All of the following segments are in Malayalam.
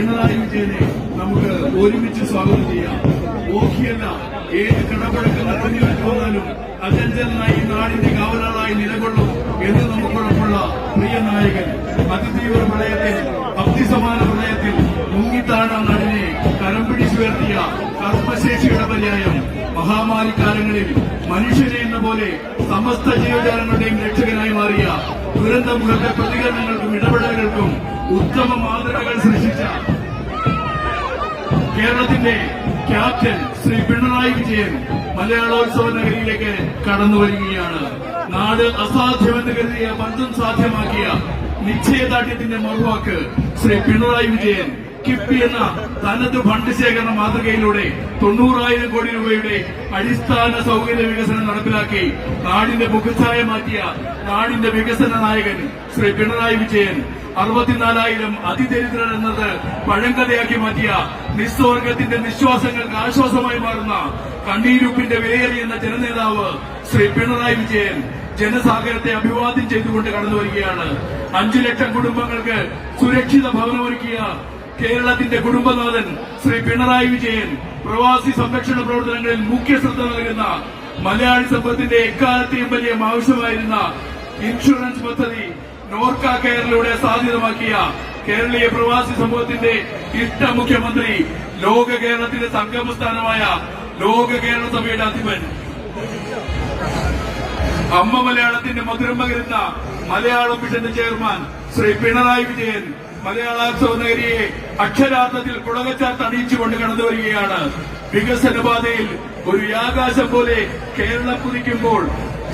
പിണറായി വിജയനെ നമുക്ക് ഒരുമിച്ച് സ്വാഗതം ചെയ്യാം. ഓഖിയല്ല ഏത് കടപ്പഴക്കുന്ന കുഞ്ഞുങ്ങൾക്ക് പോകാനും അജഞ്ചലനായി നാടിന്റെ കാവലാളായി നിലകൊള്ളും എന്ന് നമുക്കുറപ്പുള്ള പ്രിയ നായകൻ അതിതീവ്ര പ്രളയത്തിൽ ഭക്തിസമാന പ്രളയത്തിൽ മുങ്ങിത്താണ നാടിനെ കരം പിടിച്ചുയർത്തിയ കർമ്മശേഷിയുടെ പര്യായം മഹാമാരി കാലങ്ങളിൽ മനുഷ്യനെ എന്ന പോലെ സമസ്ത ജീവജാലങ്ങളുടെയും രക്ഷകനായി മാറിയ ദുരന്തമുഖത്തെ പ്രതികരണങ്ങൾക്കും ഇടപെടലുകൾക്കും ഉത്തമ മാതൃകകൾ സൃഷ്ടിച്ച കേരളത്തിന്റെ ക്യാപ്റ്റൻ ശ്രീ പിണറായി വിജയൻ മലയാളോത്സവ നഗരിയിലേക്ക് കടന്നു വരികയാണ്. നാട് അസാധ്യമെന്ന് കരുതിയ പന്തും സാധ്യമാക്കിയ നിശ്ചയദാർഢ്യത്തിന്റെ മറുവാക്ക് ശ്രീ പിണറായി വിജയൻ കിഫ്ബി എന്ന തനത് ഫണ്ട് ശേഖരണ മാതൃകയിലൂടെ തൊണ്ണൂറായിരം കോടി രൂപയുടെ അടിസ്ഥാന സൗകര്യ വികസനം നടപ്പിലാക്കി നാടിന്റെ മുഖച്ഛായ മാറ്റിയ നാടിന്റെ വികസന നായകൻ ശ്രീ പിണറായി വിജയൻ. അറുപത്തിനാലായിരം അതിദരിദ്രർ എന്നത് പഴങ്കഥയാക്കി മാറ്റിയ നിസ്വർഗത്തിന്റെ നിശ്വാസങ്ങൾക്ക് ആശ്വാസമായി മാറുന്ന കണ്ണീരുപ്പിന്റെ വിലയേറിയെന്ന ജനനേതാവ് ശ്രീ പിണറായി വിജയൻ ജനസാഗരത്തെ അഭിവാദ്യം ചെയ്തുകൊണ്ട് കടന്നു വരികയാണ് അഞ്ചു ലക്ഷം കുടുംബങ്ങൾക്ക് സുരക്ഷിത ഭവനമൊരുക്കിയ കേരളത്തിന്റെ കുടുംബനാഥൻ ശ്രീ പിണറായി വിജയൻ പ്രവാസി സംരക്ഷണ പ്രവർത്തനങ്ങളിൽ മുഖ്യ ശ്രദ്ധ നൽകുന്ന മലയാളി സമ്പത്തിന്റെ എക്കാലത്തെയും വലിയ ആവശ്യമായിരുന്ന ഇൻഷുറൻസ് പദ്ധതി നോർക്ക കെയറിലൂടെ സാധ്യതമാക്കിയ കേരളീയ പ്രവാസി സമൂഹത്തിന്റെ ഇഷ്ട മുഖ്യമന്ത്രി ലോക കേരളത്തിന്റെ സംഗമസ്ഥാനമായ ലോക കേരള സഭയുടെ അധിപൻ. അമ്മ മലയാളത്തിന്റെ മധുരം പകരുന്ന മലയാളം മിഷന്റെ ചെയർമാൻ ശ്രീ പിണറായി വിജയൻ മലയാളോത്സവ നഗരിയെ അക്ഷരാർത്ഥത്തിൽ കുടകച്ചാർത്ത് തണിയിച്ചുകൊണ്ട് കടന്നു വരികയാണ്. വികസനപാതയിൽ ഒരു യാകാശം പോലെ കേരളം കുതിക്കുമ്പോൾ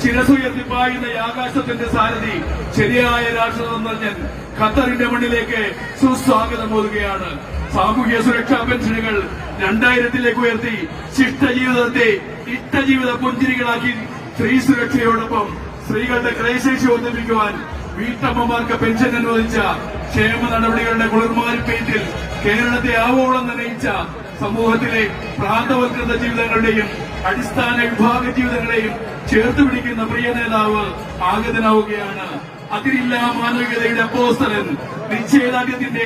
ചിരസുയർത്തിപ്പായുന്ന ആകാശത്തിന്റെ സാരഥി ശരിയായ രാഷ്ട്രതന്ത്രജ്ഞൻ ഖത്തറിന്റെ മണ്ണിലേക്ക് സുസ്വാഗതം ഓതുകയാണ്. സാമൂഹ്യ സുരക്ഷാ പെൻഷനുകൾ രണ്ടായിരത്തിലേക്ക് ഉയർത്തി ശിഷ്ടജീവിതത്തെ ഇഷ്ടജീവിത പുഞ്ചിരികളാക്കി സ്ത്രീ സുരക്ഷയോടൊപ്പം സ്ത്രീകളുടെ ക്രയശേഷി വർദ്ധിപ്പിക്കുവാൻ വീട്ടമ്മമാർക്ക് പെൻഷൻ അനുവദിച്ച ക്ഷേമ നടപടികളുടെ കുളിർമാരിപ്പേറ്റിൽ കേരളത്തെ ആവോളം നനയിച്ച സമൂഹത്തിലെ പ്രാന്തവൽകൃത ജീവിതങ്ങളുടെയും അടിസ്ഥാന വിഭാഗ ജീവിതങ്ങളെയും ചേർത്ത് പിടിക്കുന്ന പ്രിയ നേതാവ് ആഗതനാവുകയാണ്. അതിരില്ലാ മാനവികതയുടെ അപ്പോസ്തലൻ നിശ്ചയദാർഢ്യത്തിന്റെ